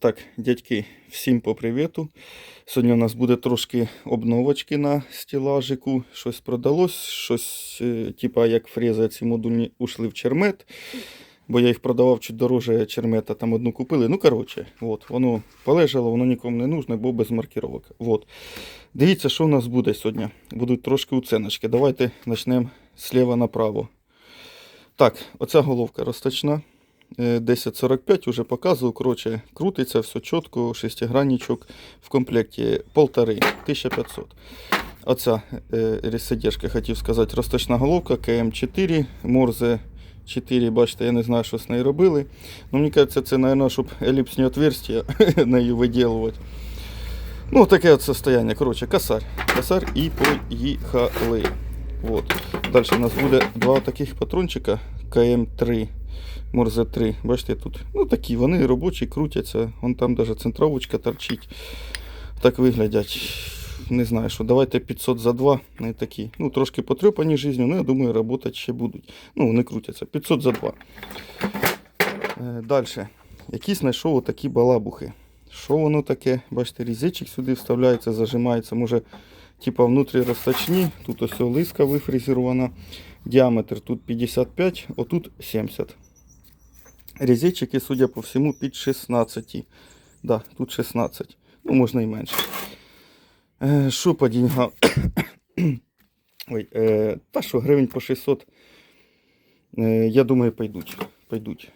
Так, дядьки, всім по привіту. Сьогодні у нас буде трошки обновочки на стілажику. Щось продалось, щось, е, типа як фрези ці модульні ушли в чермет. Бо я їх продавав чуть дороже чермета, там одну купили. Ну, коротше, от, воно полежало, воно нікому не нужне, бо без маркировок. От. Дивіться, що у нас буде сьогодні. Будуть трошки уценочки. Давайте почнемо зліва направо. Так, оця головка розточна. Е, 1045 уже показував. Коротше, крутиться все чітко, шестигранничок в комплекті полтори, 1500. Оця е, ресидержка, хотів сказати, розточна головка КМ4, Морзе 4, бачите, я не знаю, що з нею робили. Ну, мені кажеться, це, мабуть, щоб еліпсні отверстия нею виділувати. Ну, таке от состояние. Коротше, косарь. Косарь і поїхали. Вот. Далі у нас буде два таких патрончика КМ3. Морзе 3. Бачите, тут ну такі, вони робочі, крутяться. Вон там навіть центровочка торчить. Так виглядять. Не знаю, що давайте 500 за 2. Не такі. Ну, трошки потрепані життю, але я думаю, працювати ще будуть. Ну, вони крутяться. 500 за 2. Е, Далі. Які знайшов отакі балабухи. Що воно таке? Бачите, різечик сюди вставляється, зажимається. Може, типа внутрі розточні. Тут ось лиска вифрезерована. Діаметр тут 55, отут 70. Різечики, судя по всьому, під 16. Да, тут 16. Ну, можна і менше. Е, Що по деньгам? Ой, е, та що, гривень по 600. Е, я думаю, пойдуть. Пойдуть.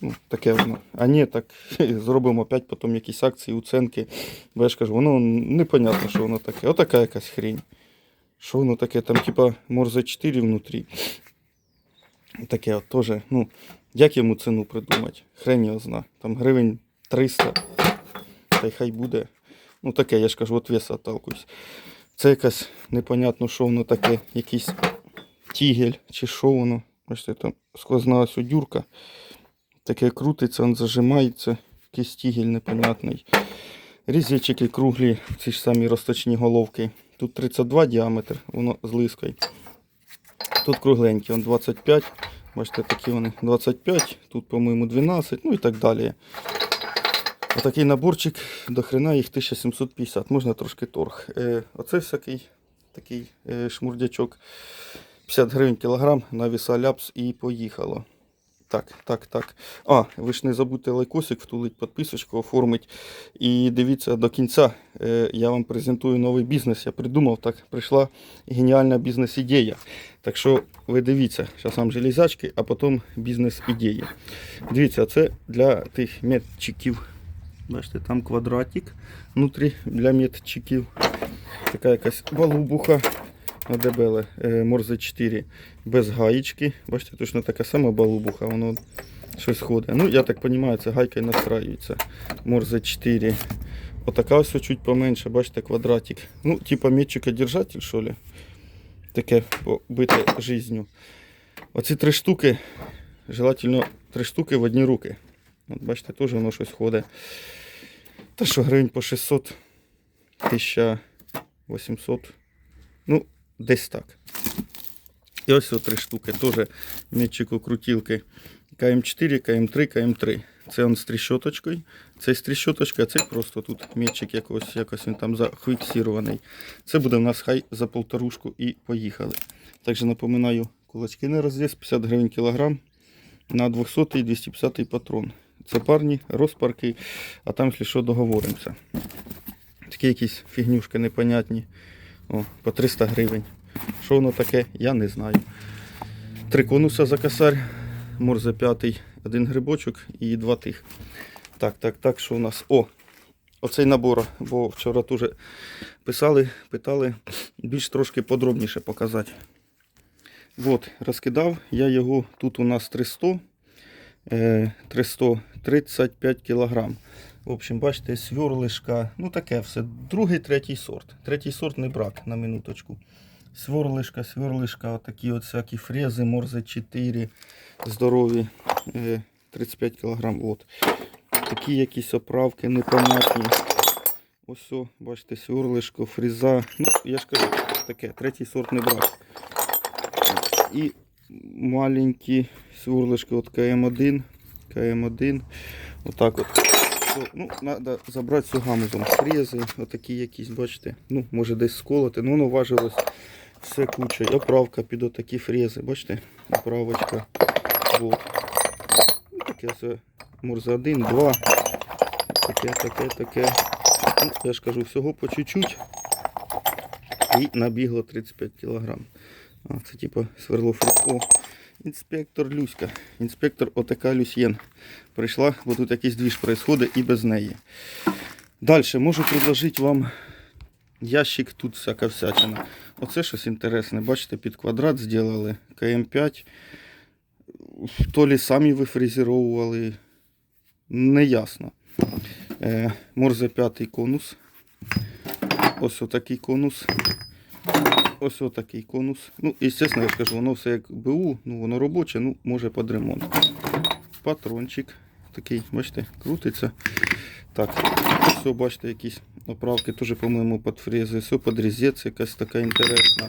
Ну, таке воно. А ні, так зробимо опять потім якісь акції, уценки. Бо я ж кажу, воно непонятно, що воно таке. Отака якась хрень. Що воно таке? Там типа Морзе 4 внутрі. Таке от теж, ну, як йому ціну придумати? Хрень його зна. Там гривень 300. Та й хай буде. Ну таке, я ж кажу, от веса отталкуюсь. Це якась непонятно, що воно таке, якийсь тігель чи що воно. Бачите, там сквозна ось дюрка. Таке крутиться, він зажимається. Якийсь тігель непонятний. Різечики круглі, ці ж самі розточні головки. Тут 32 діаметр, воно з. Тут кругленькі, он 25. Бачите, такі вони 25, тут, по-моєму, 12, ну і так далі. Отакий наборчик, до хрена їх 1750, можна трошки торг. Е, оце всякий такий е, шмурдячок. 50 гривень кілограм на віса ляпс і поїхало. Так, так, так. А, ви ж не забудьте лайкосик втулить, підписочку оформить. І дивіться до кінця. Е, я вам презентую новий бізнес. Я придумав, так прийшла геніальна бізнес-ідея. Так що ви дивіться, зараз вам железячки, а потім бізнес-ідеї. Дивіться, це для тих метчиків. Бачите, там квадратик внутрі для метчиків. Така якась балубуха. Дебеле Морзе 4 без гаєчки. Бачите, точно така сама балубуха, воно щось ходить. Ну, я так розумію, це гайкою настраюється. Морзе 4. Отака ось чуть поменше, бачите, квадратик. Ну, типа метчика-держатель, що ли. Таке побите жизнью. Оці три штуки, желательно три штуки в одні руки. От бачите, теж воно щось ходить. Та що, гривень по 600, 1800. Ну, десь так. І ось о три штуки, теж метчику крутілки. КМ4, КМ3, КМ3. Це он з тріщоточкою. Цей з тріщоточкою, а цей просто тут метчик якось, якось він там зафіксірований. Це буде в нас хай за полторушку і поїхали. Також напоминаю, кулачки на розв'яз 50 гривень кілограм на 200 і 250 патрон. Це парні, розпарки, а там, якщо що, договоримося. Такі якісь фігнюшки непонятні. О, по 300 гривень. Що воно таке, я не знаю. Три конуса за косарь, морзе п'ятий, один грибочок і два тих. Так, так, так, що у нас? О! Оцей набор, бо вчора теж писали, питали більш трошки подробніше показати. От, розкидав я його, тут у нас 300, е, 335 кілограм. В общем, бачите, сверлишка, ну таке все. Другий, третій сорт. Третій сорт не брак на минуточку. Сверлишка, сверлишка, отакі от всякі фрези, морзе 4, здорові, е, 35 кг. От. Такі якісь оправки непонятні. Ось, бачите, сверлишко, фреза. Ну, я ж кажу, таке, третій сорт не брак. І маленькі сверлишки от КМ1, КМ1. Отак от. Все, ну, треба забрати цю гаму там. Фрези, отакі якісь, бачите. Ну, може десь сколоти. Ну, воно важилось все куча. І Оправка під отакі фрези, бачите? Оправочка. Вот. Ну, таке все. Морзе один, два. Таке, таке, таке. Ну, я ж кажу, всього по чуть-чуть. І набігло 35 кг. А, це типу сверло фрез. О, інспектор Люська. Інспектор ОТК Люсьєн. Прийшла, бо тут якийсь двіж происходить і без неї. Далі можу предложити вам ящик, тут всяка всячина. Оце щось інтересне. Бачите, під квадрат зробили КМ5. То лі самі вифрезеровували. Неясно. Е, Морзе п'ятий конус. Ось отакий конус. Ось отакий конус. Ну, і, звісно, я ж кажу, воно все як БУ, ну воно робоче, ну, може під ремонт. Патрончик такий, бачите, крутиться. Так, все, бачите, якісь оправки теж, по-моєму, під фрези. Все під різець, якась така інтересна.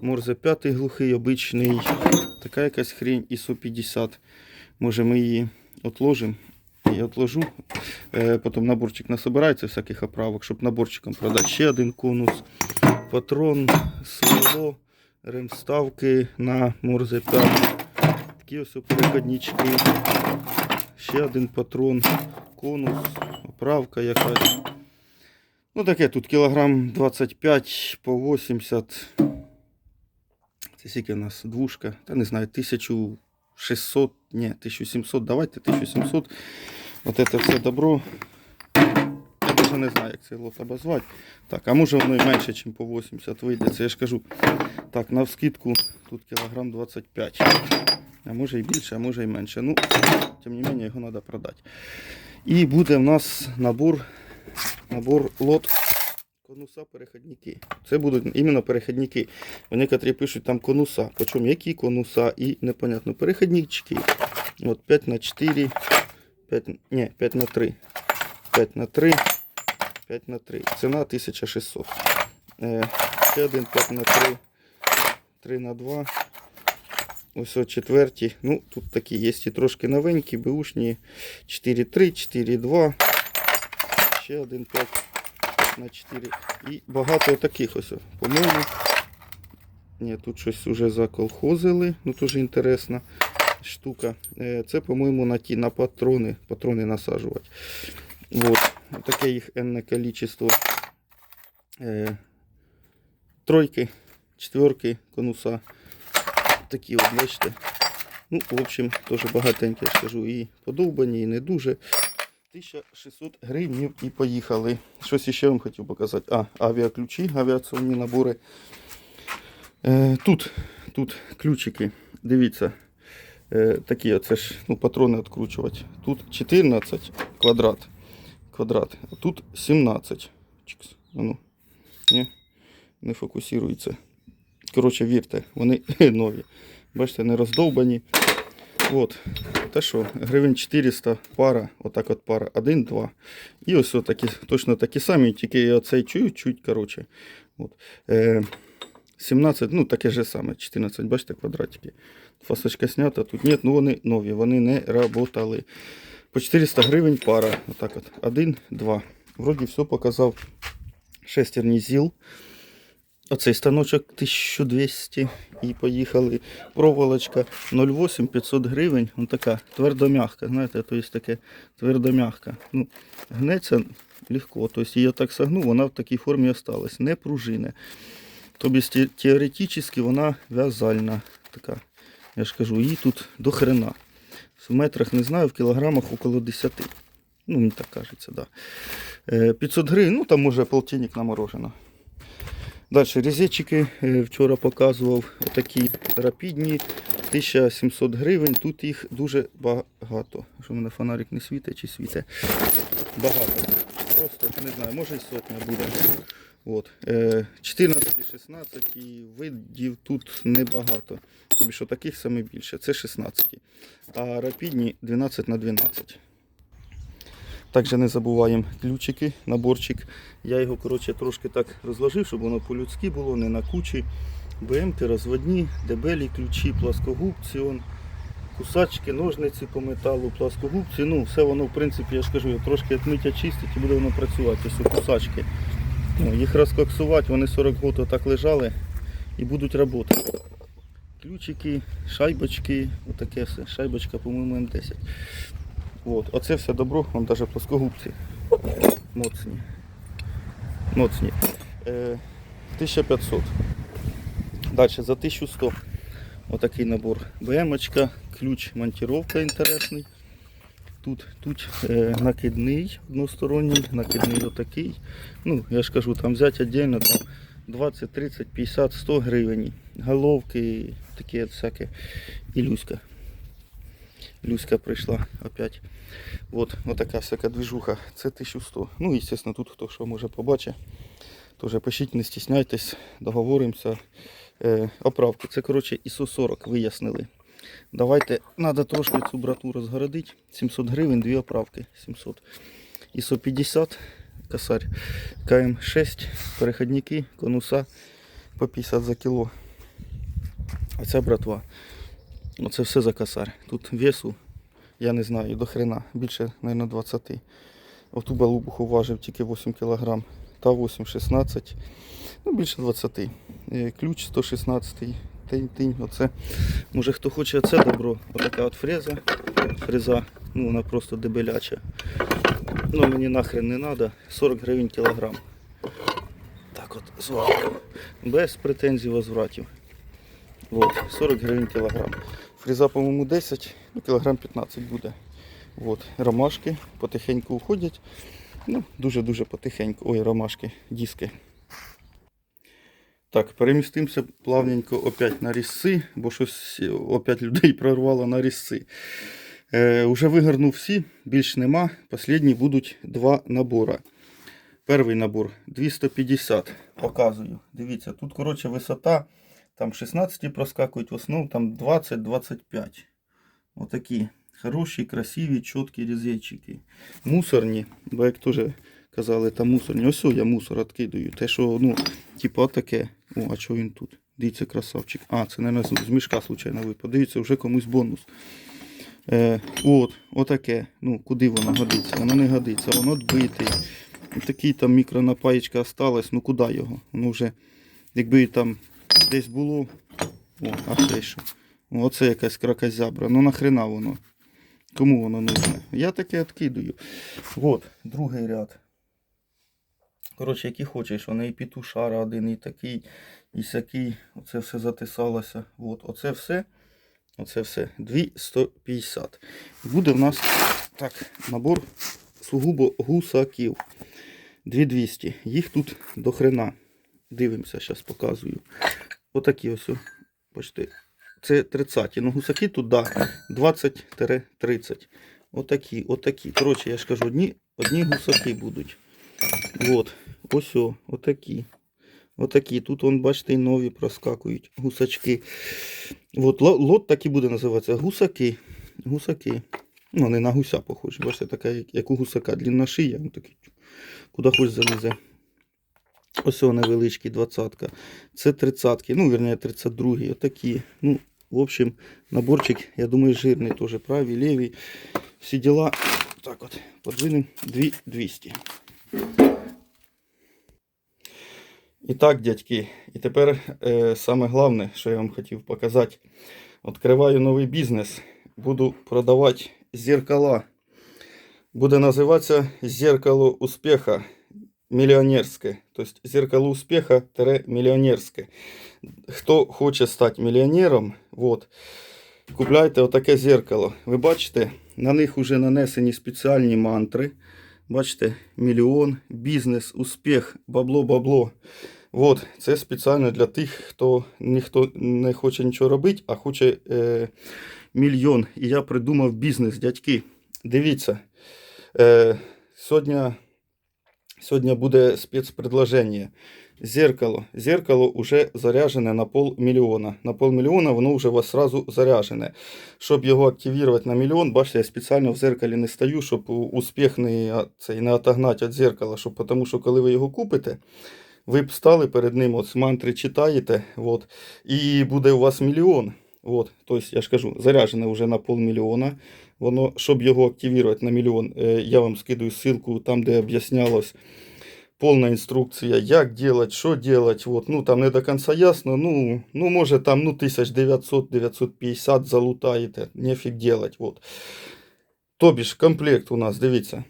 Морзе п'ятий глухий, обичний. Така якась хрень ISO 50. Може ми її отложимо. Я отложу. Е, потім наборчик насобирається всяких оправок, щоб наборчиком продати. Ще один конус, патрон, сверло, ремставки на Морзе 5. Такі ось переходнички. Ще один патрон, конус, оправка якась. Ну таке тут кілограм 25 по 80. Це скільки у нас двушка. Та не знаю, 1600, ні, 1700, давайте 1700. От це все добро. Даже не знаю, як цей лот обозвати. Так, а може воно і менше, ніж по 80 вийде. Це я ж кажу. Так, на вскидку тут кілограм 25. А може і більше, а може і менше. Ну, тим не менше, його треба продати. І буде в нас набор, набор лот конуса переходники. Це будуть іменно переходники. Некоторі пишуть там конуса. Причому які конуса і непонятно. Переходнички. От 5 на 4, 5, ні, 5 на 3. 5 на 3, 5 на 3. Ціна 1600. Е, ще один 5 на 3, 3 на 2. Ось о четверті. Ну, тут такі є і трошки новенькі, беушні. 4-3, 4-2. Ще один 5 на 4. І багато таких ось. По-моєму. Ні, тут щось вже заколхозили. Ну, дуже інтересна штука. Е, Це, по-моєму, на ті на патрони. Патрони насаджувати. Вот. Таке їх енне количество. Е, Тройки, четверки, конуса. Такі от, бачите. Ну, в общем, теж багатенькі, я ж кажу, і подовбані, і не дуже. 1600 гривень і поїхали. Щось ще вам хотів показати. А, авіаключі, авіаційні набори. Е, тут, тут ключики. Дивіться. Е, такі оце ж ну, патрони відкручувати. Тут 14 квадрат. Квадрат. А тут 17. Чикс. Ну. Ні, не фокусується. Коротше, вірте, вони нові. Бачите, не роздовбані. От. Та що, гривень 400 пара, отак от пара, 1, 2. І ось такі, точно такі самі, тільки я оцей чуть-чуть, коротше. От. Е, 17, ну таке ж саме, 14, бачите, квадратики. Фасочка снята, тут ні, ну вони нові, вони не работали. По 400 гривень пара. Отак от. 1, 2. Вроді все показав. Шестерні ЗІЛ. Оцей станочок 1200 і поїхали. Проволочка 0,8 500 гривень. Вон така твердомягка. Знаєте, то є таке твердомягка. Ну, гнеться легко. Тобто її так согну, вона в такій формі осталась. Не пружине. Тобто теоретично вона в'язальна. Така. Я ж кажу, її тут до хрена. В метрах не знаю, в кілограмах около 10. Ну, мені так кажеться, да. Е, 500 гривень, ну там може полтинник наморожено. Далі різечики е, вчора показував такі рапідні 1700 гривень. Тут їх дуже багато. Що в мене фонарик не світить чи світить? Багато. Просто не знаю, може і сотня буде. От. Е, 14 і 16 і видів тут небагато. Тобі що таких саме більше. Це 16. А рапідні 12 на 12. Також не забуваємо ключики, наборчик. Я його коротше, трошки так розложив, щоб воно по-людськи було, не на кучі. БМки розводні, дебелі ключі, плоскогубці. Он. Кусачки, ножниці по металу, пласкогубці. Ну, все воно, в принципі, я ж кажу, трошки відмиття чистить і буде воно працювати. Ось кусачки. Ну, їх розкоксувати, вони 40 років так лежали і будуть працювати. Ключики, шайбочки, отаке все. Шайбочка, по-моєму, М10. От. Оце все добро, вон навіть плоскогубці. Моцні. Моцні. Е, 1500. Далі за 1100. Отакий набор. БМочка, ключ монтировка інтересний. Тут, тут е, накидний односторонній, накидний отакий. Ну, я ж кажу, там взяти віддільно там 20, 30, 50, 100 гривень. Головки, таке всяке. І Люська. Люська прийшла опять. От, отака всяка движуха. Це 1100. Ну, звісно, тут хто що може побачить. Тоже пишіть, не стісняйтесь, договоримося. Е, оправки. Це, коротше, ISO 40 вияснили. Давайте, треба трошки цю брату розгородити. 700 гривень, дві оправки. 700. ISO 50, косарь. КМ6, переходники, конуса по 50 за кіло. А ця братва. Оце все за косарь. Тут весу, я не знаю, до хрена. Більше, мабуть, 20. Оту балубуху важив тільки 8 кг. Та 8, 16. Ну, більше 20. Е, Ключ 116. Тинь, тинь. Оце. Може хто хоче оце добро. Отака от фреза. Фреза, ну вона просто дебеляча. Ну мені нахрен не треба. 40 гривень кілограм. Так от, звалку. Без претензій возвратів. От, 40 гривень кілограм. Фреза, по-моєму, 10, ну, кілограм 15 буде. От, ромашки потихеньку уходять. Ну, дуже-дуже потихеньку. Ой, ромашки, диски. Так, перемістимося плавненько опять на різці, бо щось опять людей прорвало на різці. Е, уже вигорнув всі, більш нема. Послідні будуть два набори. Перший набор 250. Показую. Дивіться, тут коротше висота. Там 16 проскакують, в основному там 20-25. Отакі хороші, красиві, чіткі різейчики. Мусорні, бо як теж казали, там мусорні. Ось я мусор відкидаю. Те, що, ну, типу, отаке. О, а що він тут? Дивіться, красавчик. А, це, мабуть, з мішка случайно випав. Дивіться, вже комусь бонус. Е, от, отаке. Ну, куди воно годиться? Воно не годиться, воно відбитий. Такий там мікронапаєчка осталась, ну куди його? Воно вже, якби там десь було. О, а це що? Оце якась кракозябра. Ну нахрена воно? Кому воно нужне? Я таке відкидаю. От, другий ряд. Коротше, які хочеш, вони і петушара один, і такий, і сякий. Оце все затисалося. От, оце все. Оце все. 250. Буде в нас так, набор сугубо гусаків. 2200. Їх тут до хрена. Дивимося, зараз показую. Отакі ось. Бачите, це 30. Ну, гусаки тут, да, 20-30. Отакі, отакі. Коротше, я ж кажу, одні, одні гусаки будуть. От, ось, о, отакі. Отакі. Тут, вон, бачите, нові проскакують гусачки. От, лот так і буде називатися. Гусаки. Гусаки. Ну, вони на гуся похожі. Бачите, така, як, у гусака. Длінна шия. ну, такий, Куди хоч залізе. Ось о, невеличкий, двадцятка. Це тридцятки, ну, вернее, 32 Отакі. Ну, в общем, наборчик, я думаю, жирний теж. Правий, лівий. Всі діла. Так от, подвинемо 2200. І так, дядьки, і тепер е, саме головне, що я вам хотів показати. Відкриваю новий бізнес. Буду продавати зеркала. Буде називатися Зеркало успеха мільйонерське. Тобто зеркало успеха мільйонерське. Хто хоче стати мільйонером, от, купляйте отаке зеркало. Ви бачите, на них вже нанесені спеціальні мантри. Бачите, мільйон, бізнес, успіх, бабло-бабло. От, це спеціально для тих, хто ніхто не хоче нічого робити, а хоче е, мільйон. І я придумав бізнес, дядьки. Дивіться. Е, сьогодні, сьогодні буде спецпредложення. Зеркало. Зеркало вже заряджене на полмільйона. На полмільйона воно вже у вас сразу заряджене. Щоб його активувати на мільйон, бачите, я спеціально в зеркалі не стою, щоб успіх не, не отогнати від зеркала. Щоб, тому що коли ви його купите, ви б стали перед ним, от мантри читаєте, от, і буде у вас мільйон. От, тобто, я ж кажу, заряджене вже на полмільйона. Воно, щоб його активувати на мільйон, е, я вам скидаю ссылку там, де об'яснялось повна інструкція, як делать, що делать. Вот, ну, там не до кінця ясно. Ну, ну може там ну, 1900-950 залутаєте, нефіг делать. Вот. Тобі ж комплект у нас, дивіться,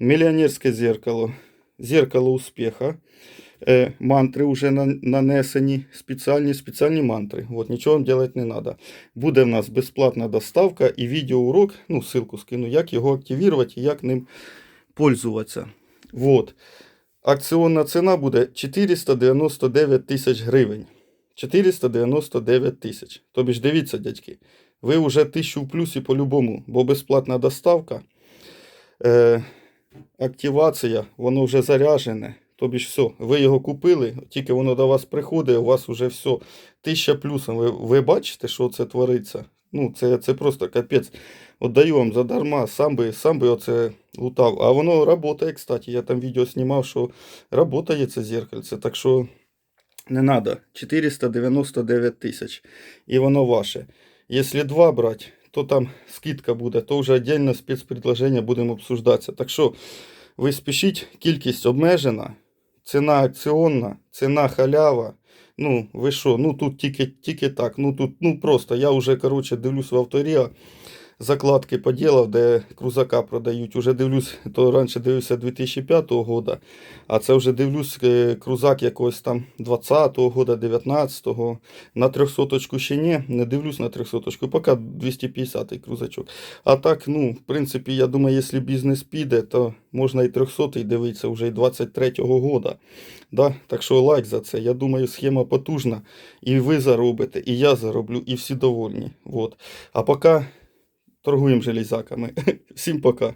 мільйонерське зеркало, зеркало успіха. Е, мантри вже на- нанесені, спеціальні спеціальні мантри. От, нічого делать не треба. Буде в нас безплатна доставка і відеоурок, ну, ссылку скину, як його активувати і як ним пользуватися. Вот. Акціонна ціна буде 499 тисяч гривень. 499 тисяч. Тобі ж дивіться, дядьки, ви вже тисячу в плюсі по-любому, бо безплатна доставка, е, активація, воно вже заряджене. Тобі ж все, ви його купили, тільки воно до вас приходить, у вас вже все. Тисяча плюсом. Ви, ви бачите, що це твориться? Ну, це, це просто капець. Отдаю вам задарма, сам би, сам би оце лутав. А воно працює, кстати. Я там відео знімав, що працює це зеркальце. Так що не треба. 499 тисяч. І воно ваше. Якщо два брати, то там скидка буде, то вже віддільне спецпредложення будемо обсуждатися. Так що ви спішіть, кількість обмежена, ціна акціонна, ціна халява. Ну, ви що, ну тут тільки, тільки так. Ну тут, ну просто я вже, коротше, дивлюсь в авторія, закладки поділав, де крузака продають. Уже дивлюсь, то раніше дивився 2005 года, а це вже дивлюсь е, крузак якогось там 20-го года, 19-го. На 300 ще ні, не дивлюсь на 300 поки 250-й крузачок. А так, ну, в принципі, я думаю, якщо бізнес піде, то можна і 300-й дивитися вже і 23-го года. Да? Так що лайк за це. Я думаю, схема потужна. І ви заробите, і я зароблю, і всі довольні. Вот. А поки торгуємо железяками. Всім пока.